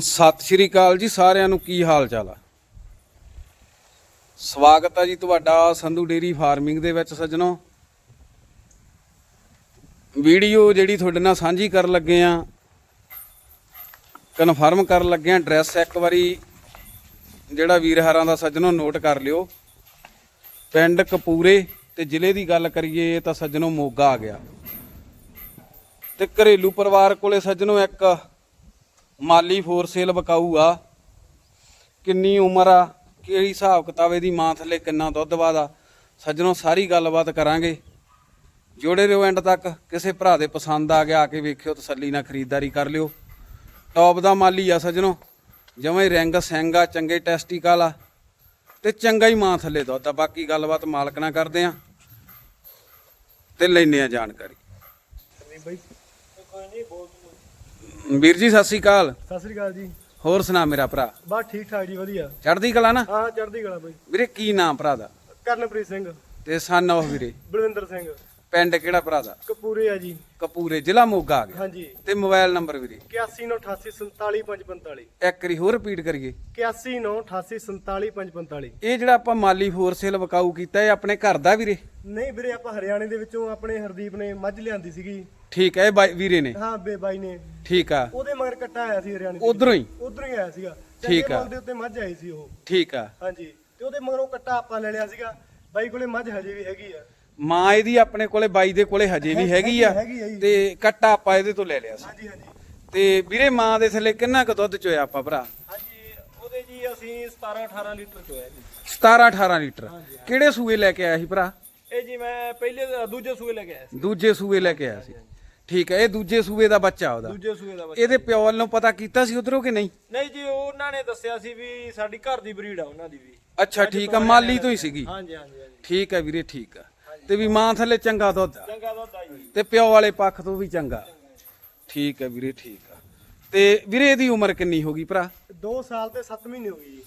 ਸਤਿ ਸ਼੍ਰੀ ਅਕਾਲ ਜੀ ਸਾਰਿਆਂ ਨੂੰ ਕੀ ਹਾਲ ਚਾਲ ਆ? ਸਵਾਗਤ ਆ ਜੀ ਤੁਹਾਡਾ ਸੰਧੂ ਡੇਰੀ ਫਾਰਮਿੰਗ ਦੇ ਵਿੱਚ ਸੱਜਣੋ। ਵੀਡੀਓ ਜਿਹੜੀ ਤੁਹਾਡੇ ਨਾਲ ਸਾਂਝੀ ਕਰਨ ਲੱਗੇ ਆ ਕਨਫਰਮ ਕਰਨ ਲੱਗੇ ਆ ਐਡਰੈਸ ਇੱਕ ਵਾਰੀ ਜਿਹੜਾ ਵੀਰ ਹਰਾਂ ਦਾ ਸੱਜਣੋ ਨੋਟ ਕਰ ਲਿਓ। ਪਿੰਡ ਕਪੂਰੇ ਤੇ ਜ਼ਿਲ੍ਹੇ ਦੀ ਗੱਲ ਕਰੀਏ ਤਾਂ ਸੱਜਣੋ ਮੋਗਾ ਆ ਗਿਆ। ਤੇ ਘਰੇਲੂ ਪਰਿਵਾਰ ਕੋਲੇ ਸੱਜਣੋ ਇੱਕ ਮਾਲੀ ਫੋਰ ਸੇਲ ਵਿਕਾਊ ਆ ਕਿੰਨੀ ਉਮਰ ਆ ਕਿਹੜੀ ਹਿਸਾਬ ਕਿਤਾਬ ਇਹਦੀ ਮਾਂ ਥੱਲੇ ਕਿੰਨਾ ਦੁੱਧ ਵਾਦਾ। ਸੱਜਣੋ ਸਾਰੀ ਗੱਲਬਾਤ ਕਰਾਂਗੇ। ਜੋੜੇ ਰਹੋ ਐਂਡ ਤੱਕ ਕਿਸੇ ਭਰਾ ਦੇ ਪਸੰਦ ਆ ਗਿਆ ਆ ਕੇ ਵੇਖਿਓ ਤਸੱਲੀ ਨਾਲ ਖਰੀਦਦਾਰੀ ਕਰ ਲਿਓ। ਟੌਪ ਦਾ ਮਾਲੀ ਆ ਸੱਜਣੋ ਜਮਾਂ ਹੀ ਰੰਗ ਸਿੰਗ ਆ ਚੰਗੇ ਟੈਸਟੀਕਲ ਆ ਤੇ ਚੰਗਾ ਹੀ ਮਾਂ ਥੱਲੇ ਦੁੱਧ ਆ। ਬਾਕੀ ਗੱਲਬਾਤ ਮਾਲਕ ਨਾਲ ਕਰਦੇ ਆ ਤੇ ਲੈਨੇ ਆ ਜਾਣਕਾਰੀ। ਨਹੀਂ ਬਾਈ। ਕੋਈ ਨਹੀਂ ਬਹੁਤ ਵੀਰ ਜੀ ਸਤਿ ਸ੍ਰੀ ਅਕਾਲ। ਸਤਿ ਸ੍ਰੀ ਅਕਾਲ ਜੀ। ਹੋਰ ਸੁਣਾ ਮੇਰਾ ਭਰਾ? ਬਸ ਠੀਕ ਠਾਕ ਜੀ ਵਧੀਆ। ਚੜ੍ਹਦੀ ਕਲਾ ਨਾ? ਹਾਂ ਚੜ੍ਹਦੀ ਕਲਾ ਬਾਈ। ਵੀਰੇ ਕੀ ਨਾਮ ਭਰਾ ਦਾ? ਕਰਨਪ੍ਰੀਤ ਸਿੰਘ। ਤੇ ਸਨ ਉਹ ਵੀਰੇ। ਬਲਵਿੰਦਰ ਸਿੰਘ। ਪਿੰਡ ਕਿਹੜਾ ਭਰਾ ਦਾ? ਕਪੂਰੇ ਆ ਜੀ। ਕਪੂਰੇ ਜ਼ਿਲ੍ਹਾ ਮੋਗਾ ਆ ਗਿਆ। ਹਾਂਜੀ। ਤੇ ਮੋਬਾਈਲ ਨੰਬਰ ਵੀਰੇ? 8198477545 ਇੱਕ ਵਾਰੀ ਹੋਰ ਰਿਪੀਟ ਕਰੀਏ। 8198477545 ਇਹ ਜਿਹੜਾ ਆਪਾਂ ਮਾਲੀ ਫੋਰ ਸੇਲ ਵਿਕਾਊ ਕੀਤਾ ਇਹ ਆਪਣੇ ਘਰ ਦਾ ਵੀਰੇ? ਨਹੀਂ ਵੀਰੇ ਆਪਾਂ ਹਰਿਆਣੇ ਦੇ ਵਿੱਚੋਂ ਆਪਣੇ ਹਰਦੀਪ ਨੇ ਮੱਝ ਲਿਆਂਦੀ ਸੀਗੀ। ਠੀਕ ਹੈ ਇਹ ਬਾਈ- ਵੀਰੇ ਨੇ। ਹਾਂ ਬੇ ਬਾਈ ਨੇ। ਠੀਕ ਆ। ਉਹਦੇ ਮਗਰ ਕੱਟਾ ਆਇਆ ਸੀ ਹਰਿਆਣੇ ਉਧਰੋਂ ਹੀ? ਉਧਰੋਂ ਹੀ ਆਇਆ ਸੀਗਾ। ਠੀਕ ਆ। ਮੁੱਲ ਦੇ ਉੱਤੇ ਮੱਝ ਆਈ ਸੀ ਉਹ। ਠੀਕ ਆ। ਹਾਂਜੀ। ਤੇ ਉਹਦੇ ਮਗਰੋਂ ਕੱਟਾ ਆਪਾਂ ਲੈ ਲਿਆ ਸੀਗਾ। ਬਾਈ ਕੋਲੇ ਮੱਝ ਹਜੇ ਵੀ ਹੈਗੀ ਆ। ਮਾਂ ਇਹਦੀ ਆਪਣੇ ਕੋਲੇ ਬਾਈ ਦੇ ਕੋਲੇ ਹਜੇ ਵੀ ਹੈਗੀ ਆ। ਤੇ ਕੱਟਾ ਆਪਾਂ ਇਹਦੇ ਤੋਂ ਲੈ ਲਿਆ ਸੀ। ਹਾਂਜੀ ਹਾਂਜੀ। ਤੇ ਵੀਰੇ ਮਾਂ ਦੇ ਥੱਲੇ ਕਿੰਨਾ ਕੁ ਦੁੱਧ ਚੋਇਆ ਆਪਾਂ ਭਰਾ? ਹਾਂਜੀ ਉਹਦੇ ਜੀ ਅਸੀਂ 17 18 ਲੀਟਰ ਚੋਇਆ ਜੀ। 17 18 ਲੀਟਰ। ਕਿਹੜੇ ਸੂਏ ਲੈ ਕੇ ਆਇਆ ਸੀ ਭਰਾ? ਇਹ ਜੀ ਮੈਂ ਪਹਿਲੇ ਦੂਜੇ ਸੂਏ ਲੈ ਕੇ ਆਇਆ ਸੀ। ਦੂਜੇ ਸੂਏ ਲੈ ਕੇ ਆਇਆ ਸੀ। ਠੀਕ ਹੈ ਇਹ ਦੂਜੇ ਸੂਏ ਦਾ ਬੱਚਾ ਉਹਦਾ। ਦੂਜੇ ਸੂਏ ਦਾ ਬੱਚਾ ਇਹਦੇ ਪਿਓ ਵੱਲੋਂ ਪਤਾ ਕੀਤਾ ਸੀ ਉਧਰੋਂ ਕਿ ਨਹੀਂ? ਨਹੀਂ ਜੀ ਉਹਨਾਂ ਨੇ ਦੱਸਿਆ ਸੀ ਵੀ ਸਾਡੀ ਘਰ ਦੀ ਬਰੀਡ ਆ ਉਹਨਾਂ ਦੀ ਵੀ। ਅੱਛਾ ਠੀਕ ਆ ਮਾਲੀ ਤੋਂ ਹੀ ਸੀਗੀ। ਹਾਂਜੀ ਹਾਂਜੀ ਹਾਂਜੀ। ਠੀਕ ਹੈ ਵੀਰੇ ਠੀਕ ਆ। ਤੇ ਵੀ ਮਾਂ ਥੱਲੇ ਚੰਗਾ ਦੁੱਧ ਆ। ਚੰਗਾ ਦੁੱਧ ਆਈ ਤੇ ਪਿਓ ਵਾਲੇ ਪੱਖ ਤੋਂ ਵੀ ਚੰਗਾ। ਠੀਕ ਹੈ ਵੀਰੇ ਠੀਕ ਆ। ਤੇ ਵੀਰੇ ਇਹਦੀ ਉਮਰ ਕਿੰਨੀ ਹੋ ਗਈ ਭਰਾ? 2 ਸਾਲ ਤੇ 7 ਮਹੀਨੇ ਹੋ ਗਏ ਜੀ।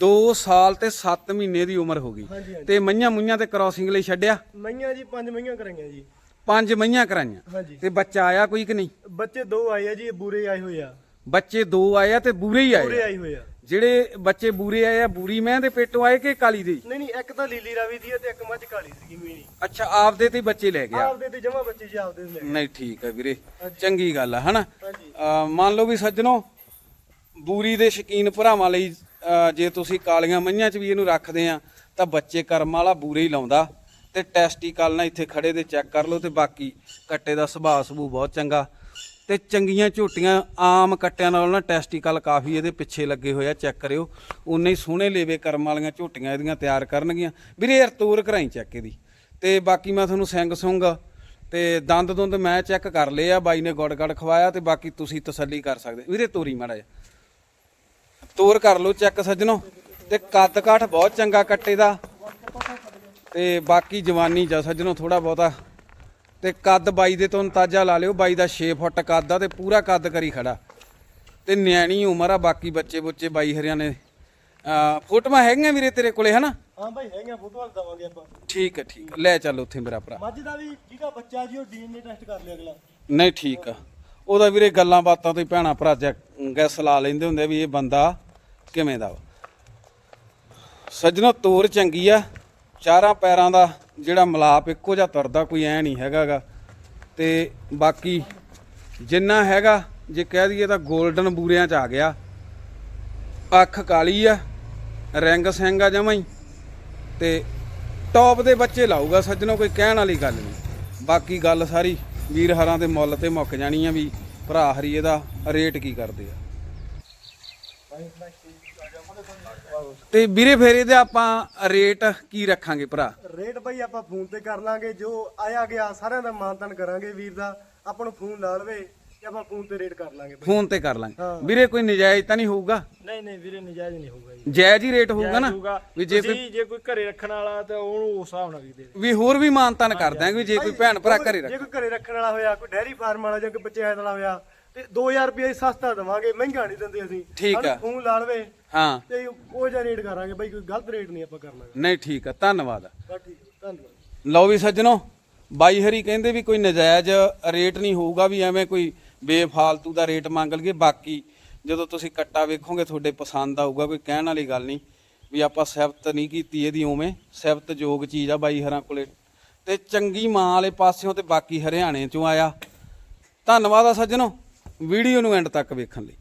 2 ਸਾਲ ਤੇ 7 ਮਹੀਨੇ ਦੀ ਉਮਰ ਹੋ ਗਈ। ਤੇ ਮਈਆਂ ਮੁਈਆਂ ਤੇ ਕ੍ਰਾਸਿੰਗ ਲਈ ਛੱਡਿਆ? ਮਈਆਂ ਜੀ ਪੰਜ ਮਈਆਂ ਕਰਾਈਆਂ ਜੀ। ਪੰਜ ਮਈਆਂ ਕਰਾਈਆਂ। ਤੇ ਬੱਚਾ ਆਇਆ ਕੋਈ ਕਿ ਨਹੀਂ? ਬੱਚੇ ਦੋ ਆਏ ਆ ਜੀ ਬੂਰੇ ਆਏ ਹੋਏ ਆ। ਬੱਚੇ ਦੋ ਆਏ ਆ ਤੇ ਬੂਰੇ ਹੀ ਬੂਰੇ ਆਏ ਆ। ਆਏ ਹੋਏ ਆ। ਜਿਹੜੇ ਬੱਚੇ ਬੂਰੇ ਆਏ ਆ ਬੂਰੀ ਮੈਂ ਦੇ ਪੇਟੋਂ ਆਏ ਕਿ ਕਾਲੀ ਦੇ? ਨਹੀਂ ਨਹੀਂ ਇੱਕ ਤਾਂ ਲੀਲੀ ਰਾਵੀ ਦੀ ਹੈ ਤੇ ਇੱਕ ਮੱਝ ਕਾਲੀ ਸੀਗੀ ਮੀਣੀ। ਅੱਛਾ ਆਪਦੇ ਤੇ ਹੀ ਬੱਚੇ ਲੈ ਗਿਆ? ਆਪਦੇ ਤੇ ਜਮਾ ਬੱਚੇ ਜੀ ਆਪਦੇ ਲੈ ਨਹੀਂ ਠੀਕ ਹੈ ਵੀਰੇ। ਚੰਗੀ ਗੱਲ ਆ ਹਨਾ? ਅਹ ਮੰਨ ਲਓ ਵੀ ਸੱਜਣੋ ਬੂਰੀ ਦੇ ਸ਼ਕੀਨ ਭਰਾਵਾਂ ਲਈ ਅਹ ਜੇ ਤੁਸੀਂ ਕਾਲੀਆਂ ਮਈਆਂ 'ਚ ਵੀ ਇਹਨੂੰ ਰੱਖਦੇ ਆ ਤਾਂ ਬੱਚੇ ਕਰਮ ਵਾਲਾ ਬੂਰੇ ਹੀ ਲਾਉਂਦਾ। ਤੇ ਟੈਸਟੀਕਲ ਨਾਲ ਇੱਥੇ ਖੜੇ ਦੇ ਚੈੱਕ ਕਰ ਲਓ ਤੇ ਬਾਕੀ ਕੱਟੇ ਦਾ ਸੁਭਾਅ ਸੁਭੂ ਬਹੁਤ ਚੰਗਾ। ਤੇ ਚੰਗੀਆਂ ਝੋਟੀਆਂ ਆਮ ਕੱਟਿਆਂ ਨਾਲ ਨਾ ਟੈਸਟੀਕਲ ਕਾਫੀ ਇਹਦੇ ਪਿੱਛੇ ਲੱਗੇ ਹੋਏ ਆ, ਚੈੱਕ ਕਰਿਓ। ਉਨੇ ਹੀ ਸੋਹਣੇ ਲੇਵੇ ਕਰਮ ਵਾਲੀਆਂ ਝੋਟੀਆਂ ਇਹਦੀਆਂ ਤਿਆਰ ਕਰਨਗੀਆਂ। ਵੀਰੇ ਯਾਰ ਤੋਰ ਕਰਾਈ ਚੈੱਕ ਇਹਦੀ। ਤੇ ਬਾਕੀ ਮੈਂ ਤੁਹਾਨੂੰ ਸਿੰਘ ਸੁੰਗ ਤੇ ਦੰਦ ਦੁੰਦ ਮੈਂ ਚੈੱਕ ਕਰ ਲਏ ਆ, ਬਾਈ ਨੇ ਗੁੜ ਗੜ ਖਵਾਇਆ ਤੇ ਬਾਕੀ ਤੁਸੀਂ ਤਸੱਲੀ ਕਰ ਸਕਦੇ। ਵੀਰੇ, ਤੋਰੀ ਮਾੜਾ ਜਿਹਾ। ਤੋਰ ਕਰ ਲਓ ਚੈੱਕ ਸੱਜਣੋ। ਤੇ ਕੱਦ ਕਾਠ ਬਹੁਤ ਚੰਗਾ ਕੱਟੇ ਦਾ। ਤੇ ਬਾਕੀ ਜਵਾਨੀ ਜਾਂ ਸੱਜਣੋ ਥੋੜਾ ਬਹੁਤਾ ਤੇ ਕੱਦ ਬਾਈ ਦੇ ਤੋਂ ਅੰਦਾਜ਼ਾ ਲਾ ਲਿਓ ਬਾਈ ਦਾ 6 ਫੁੱਟ ਕੱਦ ਆ ਤੇ ਪੂਰਾ ਕੱਦ ਕਰੀ ਖੜਾ। ਤੇ ਨਿਆਣੀ ਉਮਰ ਆ ਬਾਕੀ ਬੱਚੇ ਬੁੱਚੇ ਬਾਈ ਹਰਿਆਣੇ। ਫੋਟੋਆਂ ਹੈਗੀਆਂ ਵੀਰੇ ਤੇਰੇ ਕੋਲੇ ਹਨਾ? ਹਾਂ ਭਾਈ ਹੈਗੀਆਂ ਫੋਟੋਆਂ ਦਵਾਂਗੇ ਆਪਾਂ। ਠੀਕ ਹੈ ਠੀਕ ਹੈ ਲੈ ਚੱਲ ਉੱਥੇ ਮੇਰਾ ਭਰਾ। ਮੱਝ ਦਾ ਵੀ ਜਿਹਦਾ ਬੱਚਾ ਜੀ ਉਹ ਡੀਐਨਏ ਟੈਸਟ ਕਰ ਲਿਆ ਅਗਲਾ। ਨਹੀਂ ਠੀਕ ਆ। ਉਹਦਾ ਵੀਰੇ ਗੱਲਾਂ ਬਾਤਾਂ ਤੋਂ ਭੈਣਾ ਭਰਾ ਗੈਸ ਲਾ ਲੈਂਦੇ ਹੁੰਦੇ ਵੀ ਇਹ ਬੰਦਾ ਕਿਵੇਂ ਦਾ ਸੱਜਣੋ ਤੋਰ ਚੰਗੀ ਆ। ਚਾਰਾਂ ਪੈਰਾਂ ਦਾ ਜਿਹੜਾ ਮਲਾਪ ਇੱਕੋ ਜਿਹਾ ਤੁਰਦਾ, ਕੋਈ ਐ ਨਹੀਂ ਹੈਗਾਗਾ। ਤੇ ਬਾਕੀ ਜਿੰਨਾ ਹੈਗਾ, ਜੇ ਕਹਿ ਦਈਏ ਤਾਂ 골ਡਨ ਬੂਰਿਆਂ ਚ ਆ ਗਿਆ। ਅੱਖ ਕਾਲੀ ਆ, ਰਿੰਗ ਸਿੰਘ ਆ ਜਮਾਂ ਹੀ। ਤੇ ਟੌਪ ਦੇ ਬੱਚੇ ਲਾਊਗਾ ਸੱਜਣੋ, ਕੋਈ ਕਹਿਣ ਵਾਲੀ ਗੱਲ ਨਹੀਂ। ਬਾਕੀ ਗੱਲ ਸਾਰੀ ਵੀਰ ਹਰਾਂ ਦੇ ਮੁੱਲ ਤੇ ਮੁੱਕ ਜਾਣੀ ਆ ਵੀ ਭਰਾ ਹਰੀ ਇਹਦਾ ਰੇਟ ਕੀ ਕਰਦੇ ਆ। ਤੇ ਵੀਰੇ ਫੇਰ ਇਹਦੇ ਆਪਾਂ ਰੇਟ ਕੀ ਰੱਖਾਂਗੇ ਭਰਾ? ਰੇਟ ਭਾਈ ਆਪਾਂ ਫੋਨ ਤੇ ਕਰ ਲਾਂਗੇ ਜੋ ਆਇਆ ਗਿਆ ਸਾਰਿਆਂ ਦਾ ਮਾਨਤਨ ਕਰਾਂਗੇ ਵੀਰ ਦਾ ਆਪਾਂ ਨੂੰ ਫੋਨ ਲਾ ਲਵੇ ਤੇ ਆਪਾਂ ਫੋਨ ਤੇ ਰੇਟ ਕਰ ਲਾਂਗੇ ਭਾਈ ਫੋਨ ਤੇ ਕਰ ਲਾਂਗੇ। ਹਾਂ। ਵੀਰੇ ਕੋਈ ਨਜਾਇਜ਼ ਤਾਂ ਨਹੀਂ ਹੋਊਗਾ? ਨਹੀਂ ਨਹੀਂ ਵੀਰੇ ਨਜਾਇਜ਼ ਨਹੀਂ ਹੋਊਗਾ ਜੀ। ਜਾਇਜ਼ ਹੀ ਰੇਟ ਹੋਊਗਾ ਨਾ? ਹੋਊਗਾ। ਵੀ ਜੇ ਕੋਈ ਤੁਸੀਂ ਜੇ ਕੋਈ ਘਰੇ ਰੱਖਣ ਵਾਲਾ ਤਾਂ ਉਹਨੂੰ ਉਸ ਹਿਸਾਬ ਨਾਲ ਵੀ ਦੇ ਦੇ ਵੀ ਹੋਰ ਵੀ ਮਾਨਤਾਨ ਕਰ ਦਾਂਗੇ ਵੀ ਜੇ ਕੋਈ ਭੈਣ ਭਰਾ ਘਰੇ ਜੇ ਰੱਖ। ਕੋਈ ਘਰੇ ਰੱਖਣ ਵਾਲਾ ਹੋਇਆ ਕੋਈ ਡੈਰੀ ਫਾਰਮ ਵਾਲਾ ਜਾਂ ਕੋਈ ਪੰਚਾਇਤ ਵਾਲਾ ਹੋਇਆ ਤੇ 2000 ਰੁਪਏ ਸਸਤਾ ਦਵਾਂਗੇ ਮਹਿੰਗਾ ਨਹੀਂ ਦਿੰਦੇ ਅਸੀਂ। ਠੀਕ ਆ। ਫੋਨ ਲਾ ਲਵੇ। ਹਾਂ। ਤੇ ਉਹ ਜਿਹਾ ਰੇਟ ਕਰਾਂਗੇ ਭਾਈ ਕੋਈ ਗਲਤ ਰੇਟ ਨਹੀਂ ਆਪਾਂ ਕਰਨਾ। ਨਹੀਂ ਠੀਕ ਆ ਧੰਨਵਾਦ। ਬਸ ਠੀਕ ਹੈ, ਧੰਨਵਾਦ। ਲਓ ਵੀ ਸੱਜਣੋ ਬਾਈ ਹਰੀ ਕਹਿੰਦੇ ਵੀ ਕੋਈ ਨਜਾਇਜ਼ ਰੇਟ ਨਹੀਂ ਹੋਊਗਾ ਵੀ ਐਵੇਂ ਕੋਈ ਬੇਫਾਲਤੂ ਦਾ ਰੇਟ ਮੰਗ ਲਈਏ ਬਾਕੀ ਜਦੋਂ ਤੁਸੀਂ ਕੱਟਾ ਵੇਖੋਗੇ ਤੁਹਾਡੇ ਪਸੰਦ ਆਊਗਾ ਕੋਈ ਕਹਿਣ ਵਾਲੀ ਗੱਲ ਨਹੀਂ ਵੀ ਆਪਾਂ ਸਿਫਤ ਨਹੀਂ ਕੀਤੀ ਇਹਦੀ ਉਵੇਂ ਸਿਫਤ ਯੋਗ ਚੀਜ਼ ਆ ਬਾਈ ਹਰਾਂ ਕੋਲੇ। ਤੇ ਚੰਗੀ ਮਾਂ ਵਾਲੇ ਪਾਸਿਓਂ ਤੇ ਬਾਕੀ ਹਰਿਆਣੇ ਚੋਂ ਆਇਆ। ਧੰਨਵਾਦ ਆ ਸੱਜਣੋ ਵੀਡੀਓ ਨੂੰ ਐਂਡ ਤੱਕ ਵੇਖਣ ਲਈ।